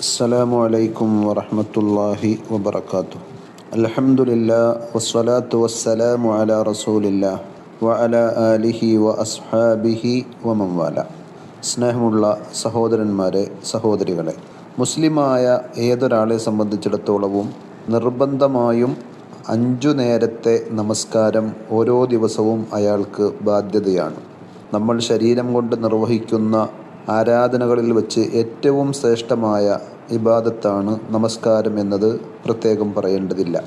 السلام عليكم ورحمة الله وبركاته الحمد لله والصلاة والسلام على رسول الله وعلى آله وأصحابه ومن والاه സ്നേഹമുള്ള സഹോദരന്മാരെ സഹോദരികളെ മുസ്ലിമായ ഏതൊരാളെ സംബന്ധിച്ചിടത്തോളവും നിർബന്ധമായും അഞ്ചു നേരത്തെ നമസ്കാരം ഓരോ ദിവസവും അയാൾക്ക് ബാധ്യതയാണ് നമ്മൾ ശരീരം കൊണ്ട് നിർവഹിക്കുന്ന ആരാധനകളിൽ വച്ച് ഏറ്റവും ശ്രേഷ്ഠമായ ഇബാദത്താണ് നമസ്കാരം എന്നത് പ്രത്യേകം പറയേണ്ടതില്ല.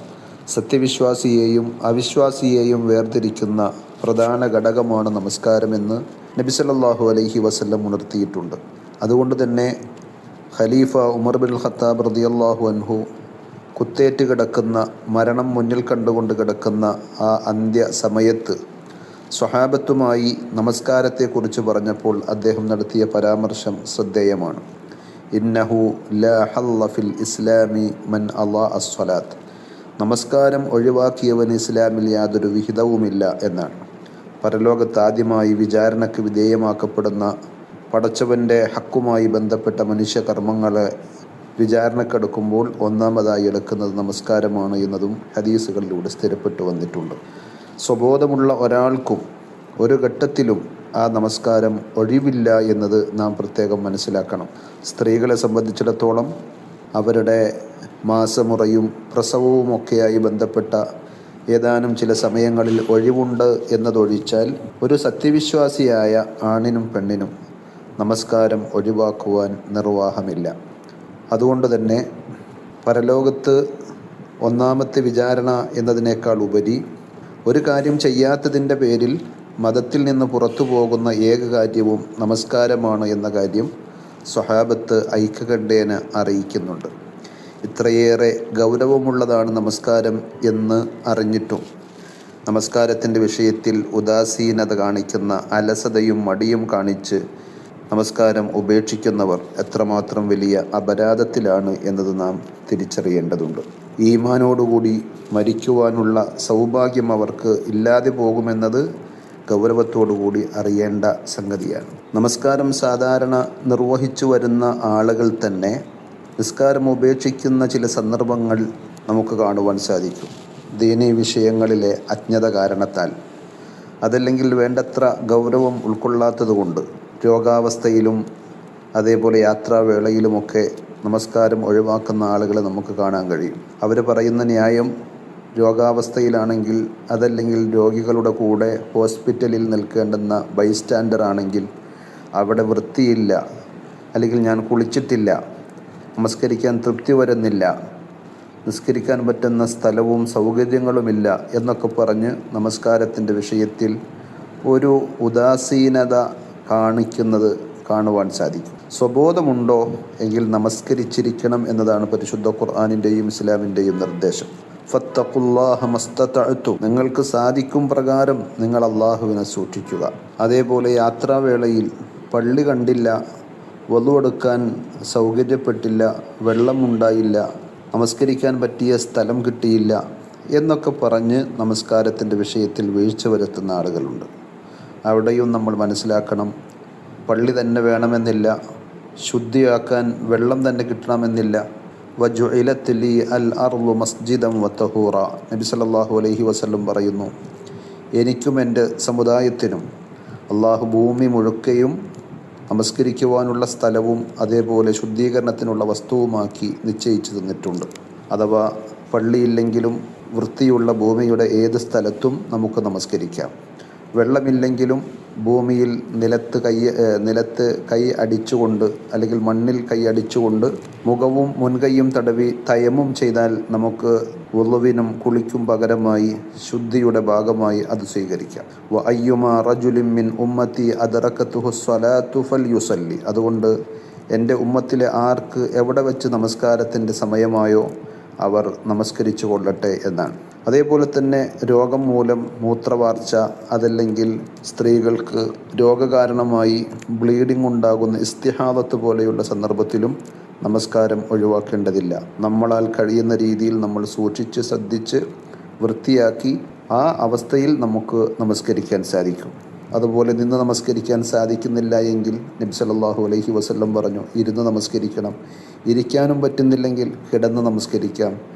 സത്യവിശ്വാസിയെയും അവിശ്വാസിയെയും വേർതിരിക്കുന്ന പ്രധാന ഘടകമാണ് നമസ്കാരമെന്ന് നബി സല്ലല്ലാഹു അലൈഹി വസല്ലം ഉണർത്തിയിട്ടുണ്ട്. അതുകൊണ്ട് തന്നെ ഖലീഫ ഉമർ ബിൻ ഖത്താബ് റളിയല്ലാഹു അൻഹു കുത്തേറ്റ് കിടക്കുന്ന മരണം മുന്നിൽ കണ്ടുകൊണ്ട് കിടക്കുന്ന ആ അന്ത്യ സമയത്ത് സ്വഹാബത്തുമായി നമസ്കാരത്തെക്കുറിച്ച് പറഞ്ഞപ്പോൾ അദ്ദേഹം നടത്തിയ പരാമർശം ശ്രദ്ധേയമാണ്. ഇന്നഹു ലാ ഹല്ല ഫിൽ ഇസ്ലാമി മൻ അള്ളാ അസ്വലാത്ത്. നമസ്കാരം ഒഴിവാക്കിയവൻ ഇസ്ലാമിൽ യാതൊരു വിഹിതവുമില്ല എന്നാണ്. പരലോകത്ത് ആദ്യമായി വിചാരണയ്ക്ക് വിധേയമാക്കപ്പെടുന്ന പടച്ചവന്റെ ഹക്കുമായി ബന്ധപ്പെട്ട മനുഷ്യകർമ്മങ്ങളെ വിചാരണക്കെടുക്കുമ്പോൾ ഒന്നാമതായി എടുക്കുന്നത് നമസ്കാരമാണ് എന്നതും ഹദീസുകളിലൂടെ സ്ഥിരപ്പെട്ടു വന്നിട്ടുണ്ട്. സ്വബോധമുള്ള ഒരാൾക്കും ഒരു ഘട്ടത്തിലും ആ നമസ്കാരം ഒഴിവില്ല എന്നത് നാം പ്രത്യേകം മനസ്സിലാക്കണം. സ്ത്രീകളെ സംബന്ധിച്ചിടത്തോളം അവരുടെ മാസമുറയും പ്രസവവുമൊക്കെയായി ബന്ധപ്പെട്ട ഏതാനും ചില സമയങ്ങളിൽ ഒഴിവുണ്ട് എന്നതൊഴിച്ചാൽ ഒരു സത്യവിശ്വാസിയായ ആണിനും പെണ്ണിനും നമസ്കാരം ഒഴിവാക്കുവാൻ നിർവാഹമില്ല. അതുകൊണ്ട് തന്നെ പരലോകത്ത് ഒന്നാമത്തെ വിചാരണ എന്നതിനേക്കാൾ ഉപരി ഒരു കാര്യം ചെയ്യാത്തതിന്റെ പേരിൽ മതത്തിൽ നിന്ന് പുറത്തു പോകുന്ന ഏക കാര്യവും നമസ്കാരമാണ് എന്ന കാര്യം സ്വഹാബത്ത് ഐക്യകണ്ഠേന അറിയിക്കുന്നുണ്ട്. ഇത്രയേറെ ഗൗരവമുള്ളതാണ് നമസ്കാരം എന്ന് അറിഞ്ഞിട്ടും നമസ്കാരത്തിന്റെ വിഷയത്തിൽ ഉദാസീനത കാണിക്കുന്ന അലസതയും മടിയും കാണിച്ച് നമസ്കാരം ഉപേക്ഷിക്കുന്നവർ എത്രമാത്രം വലിയ അപരാധത്തിലാണ് എന്നത് നാം തിരിച്ചറിയേണ്ടതുണ്ട്. ഈമാനോടുകൂടി മരിക്കുവാനുള്ള സൗഭാഗ്യം അവർക്ക് ഇല്ലാതെ പോകുമെന്നത് ഗൗരവത്തോടുകൂടി അറിയേണ്ട സംഗതിയാണ്. നമസ്കാരം സാധാരണ നിർവഹിച്ചു വരുന്ന ആളുകൾ തന്നെ നിസ്കാരം ഉപേക്ഷിക്കുന്ന ചില സന്ദർഭങ്ങൾ നമുക്ക് കാണുവാൻ സാധിക്കും. ദീനീ വിഷയങ്ങളിലെ അജ്ഞത കാരണത്താൽ. അതല്ലെങ്കിൽ വേണ്ടത്ര ഗൗരവം ഉൾക്കൊള്ളാത്തതുകൊണ്ട് രോഗാവസ്ഥയിലും അതേപോലെ യാത്രാവേളയിലുമൊക്കെ നമസ്കാരം ഒഴിവാക്കുന്ന ആളുകളെ നമുക്ക് കാണാൻ കഴിയും. അവർ പറയുന്ന ന്യായം രോഗാവസ്ഥയിലാണെങ്കിൽ അതല്ലെങ്കിൽ രോഗികളുടെ കൂടെ ഹോസ്പിറ്റലിൽ നിൽക്കേണ്ടുന്ന ബൈസ്റ്റാൻഡർ ആണെങ്കിൽ അവിടെ വൃത്തിയില്ല അല്ലെങ്കിൽ ഞാൻ കുളിച്ചിട്ടില്ല നമസ്കരിക്കാൻ തൃപ്തി വരുന്നില്ല നിസ്കരിക്കാൻ പറ്റുന്ന സ്ഥലവും സൗകര്യങ്ങളുമില്ല എന്നൊക്കെ പറഞ്ഞ് നമസ്കാരത്തിന്റെ വിഷയത്തിൽ ഒരു ഉദാസീനത കാണിക്കുന്നത് കാണുവാൻ സാധിക്കും. സ്വബോധമുണ്ടോ? എങ്കിൽ നമസ്കരിച്ചിരിക്കണം എന്നതാണ് പരിശുദ്ധ ഖുർആാനിന്റെയും ഇസ്ലാമിന്റെയും നിർദ്ദേശം. ഫത്തഖുല്ലാഹ മസ്തതഅ്തു. നിങ്ങൾക്ക് സാധിക്കും പ്രകാരം നിങ്ങൾ അള്ളാഹുവിനെ സൂക്ഷിക്കുക. അതേപോലെ യാത്രാവേളയിൽ പള്ളി കണ്ടില്ല വധുവെടുക്കാൻ സൗകര്യപ്പെട്ടില്ല വെള്ളമുണ്ടായില്ല നമസ്കരിക്കാൻ പറ്റിയ സ്ഥലം കിട്ടിയില്ല എന്നൊക്കെ പറഞ്ഞ് നമസ്കാരത്തിന്റെ വിഷയത്തിൽ വീഴ്ച വരുത്തുന്ന ആളുകളുണ്ട്. അവിടെയും നമ്മൾ മനസ്സിലാക്കണം പള്ളി തന്നെ വേണമെന്നില്ല. ശുദ്ധിയാക്കാൻ വെള്ളം തന്നെ കിട്ടണമെന്നില്ല. വജുഇലത്തിലി അൽ അർലു മസ്ജിദം വത്തഹൂറ നബി സല്ലല്ലാഹു അലൈഹി വസല്ലം പറയുന്നു എനിക്കും എന്റെ സമുദായത്തിനും അള്ളാഹു ഭൂമി മുഴുക്കയും നമസ്കരിക്കുവാനുള്ള സ്ഥലവും അതേപോലെ ശുദ്ധീകരണത്തിനുള്ള വസ്തുവുമാക്കി നിശ്ചയിച്ചു തന്നിട്ടുണ്ട്. അഥവാ പള്ളിയില്ലെങ്കിലും വൃത്തിയുള്ള ഭൂമിയുടെ ഏത് സ്ഥലത്തും നമുക്ക് നമസ്കരിക്കാം. വെള്ളമില്ലെങ്കിലും ഭൂമിയിൽ നിലത്ത് കൈ നിലത്ത് കൈ അടിച്ചുകൊണ്ട് അല്ലെങ്കിൽ മണ്ണിൽ കൈ അടിച്ചുകൊണ്ട് മുഖവും മുൻകൈയും തടവി തയമും ചെയ്താൽ നമുക്ക് ഉളവിനും കുളിക്കും പകരമായി ശുദ്ധിയുടെ ഭാഗമായി അത് സ്വീകരിക്കാം. വ അയ്യുമ റജുലിമിൻ ഉമ്മത്തി അദറക്കത്തു ഹുസ്വലാത്തു ഫൽ യുസല്ലി അതുകൊണ്ട് എന്റെ ഉമ്മത്തിലെ ആർക്ക് എവിടെ വെച്ച് നമസ്കാരത്തിന്റെ സമയമായോ അവർ നമസ്കരിച്ചു കൊള്ളട്ടെ എന്നാണ്. അതേപോലെ തന്നെ രോഗം മൂലം മൂത്രവാർച്ച അതല്ലെങ്കിൽ സ്ത്രീകൾക്ക് രോഗകാരണമായി ബ്ലീഡിംഗ് ഉണ്ടാകുന്ന ഇസ്തിഹാദത്ത് പോലെയുള്ള സന്ദർഭത്തിലും നമസ്കാരം ഒഴിവാക്കേണ്ടതില്ല. നമ്മളാൽ കഴിയുന്ന രീതിയിൽ നമ്മൾ സൂക്ഷിച്ച് ശ്രദ്ധിച്ച് വൃത്തിയാക്കി ആ അവസ്ഥയിൽ നമുക്ക് നമസ്കരിക്കാൻ സാധിക്കും. അതുപോലെ നിന്ന് നമസ്കരിക്കാൻ സാധിക്കുന്നില്ല എങ്കിൽ നബി സല്ലല്ലാഹു അലൈഹി വസല്ലം പറഞ്ഞു ഇരുന്ന് നമസ്കരിക്കണം. ഇരിക്കാനും പറ്റുന്നില്ലെങ്കിൽ കിടന്ന് നമസ്കരിക്കാം.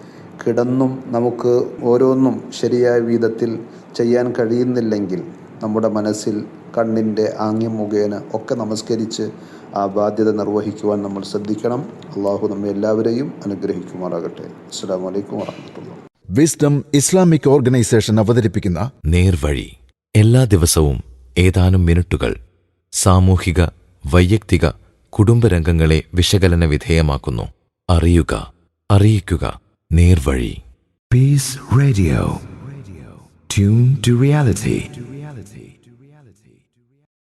കിടന്നും നമുക്ക് ഓരോന്നും ശരിയായ വിധത്തിൽ ചെയ്യാൻ കഴിയുന്നില്ലെങ്കിൽ നമ്മുടെ മനസ്സിൽ കണ്ണിന്റെ ആംഗ്യം മുഖേന ഒക്കെ നമസ്കരിച്ച് ആ ബാധ്യത നിർവഹിക്കുവാൻ നമ്മൾ ശ്രദ്ധിക്കണം. അള്ളാഹു നമ്മെ എല്ലാവരെയും അനുഗ്രഹിക്കുമാറാകട്ടെ. അസ്സാം വലൈക്കും വാഹമത്തുള്ള വിസ്ഡം ഇസ്ലാമിക് ഓർഗനൈസേഷൻ അവതരിപ്പിക്കുന്ന നേർവഴി. എല്ലാ ദിവസവും ഏതാനും മിനിറ്റുകൾ സാമൂഹിക വൈയക്തിക കുടുംബരംഗങ്ങളെ വിശകലന വിധേയമാക്കുന്നു. അറിയുക അറിയിക്കുക നേർവഴി Peace Radio. Tune to reality.